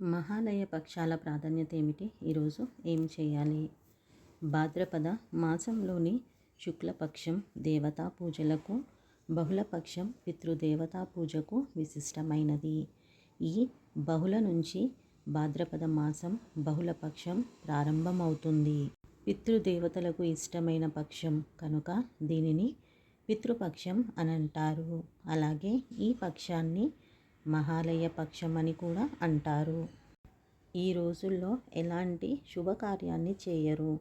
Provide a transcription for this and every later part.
మహాలయ పక్షాల ప్రాధాన్యత ఏమిటి? ఈరోజు ఏం చేయాలి? భాద్రపద మాసంలోని శుక్లపక్షం దేవతా పూజలకు బహుళపక్షం పితృదేవతా పూజకు విశిష్టమైనది. ఈ బహుళ నుంచి భాద్రపద మాసం బహుళపక్షం ప్రారంభమవుతుంది. పితృదేవతలకు ఇష్టమైన పక్షం కనుక దీనిని పితృపక్షం అని అంటారు. అలాగే ఈ పక్షాన్ని మహాలయ పక్షం అని కూడా అంటారు. ఈ రోజుల్లో ఎలాంటి శుభకార్యాన్ని చేయరు.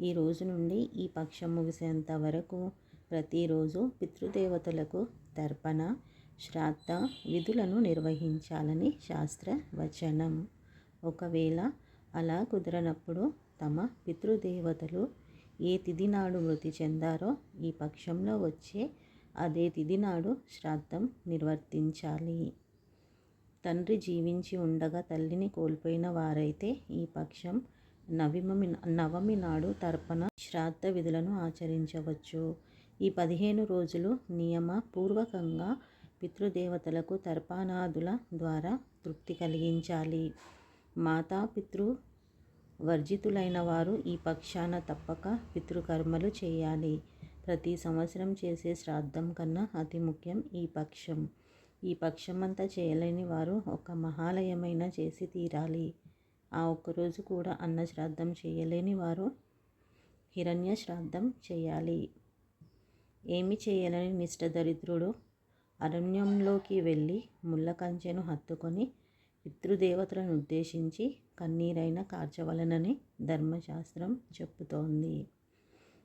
ఈ రోజు నుండి ఈ పక్షం ముగిసేంత వరకు ప్రతిరోజు పితృదేవతలకు తర్పణ శ్రాద్ధ విధులను నిర్వహించాలని శాస్త్ర వచనం ఒకవేళ అలా కుదరనప్పుడు తమ పితృదేవతలు ఏ తిథి నాడు మృతి చెందారో ఈ పక్షంలో వచ్చే అదే తిథి నాడు శ్రాద్ధం నిర్వర్తించాలి. తండ్రి జీవించి ఉండగా తల్లిని కోల్పోయిన వారైతే ఈ పక్షం నవమి నవమి నాడు తర్పణ శ్రాద్ధ విధులను ఆచరించవచ్చు. ఈ పదిహేను రోజులు నియమ పూర్వకంగా పితృదేవతలకు తర్పణాదుల ద్వారా తృప్తి కలిగించాలి. మాతాపితృ వర్జితులైన వారు ఈ పక్షాన తప్పక పితృకర్మలు చేయాలి. ప్రతి సంవత్సరం చేసే శ్రాద్ధం కన్నా అతి ముఖ్యం ఈ పక్షం. ఈ పక్షమంతా చేయలేని వారు ఒక మహాలయమైన చేసి తీరాలి. ఆ ఒక్కరోజు కూడా అన్న శ్రాద్ధం చేయలేని వారు హిరణ్య శ్రాద్ధం చేయాలి. ఏమి చేయాలని నిష్టదరిద్రుడు అరణ్యంలోకి వెళ్ళి ముళ్ళ కంచెను హత్తుకొని పితృదేవతలను ఉద్దేశించి కన్నీరైన కార్చవలనని ధర్మశాస్త్రం చెప్పుతోంది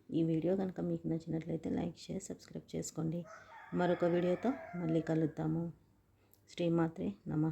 ఈ వీడియో కనుక మీకు నచ్చినట్లయితే లైక్ షేర్ సబ్స్క్రైబ్ చేసుకోండి. మరొక వీడియోతో మళ్ళీ కలుద్దాము. శ్రీమాత్రే నమ.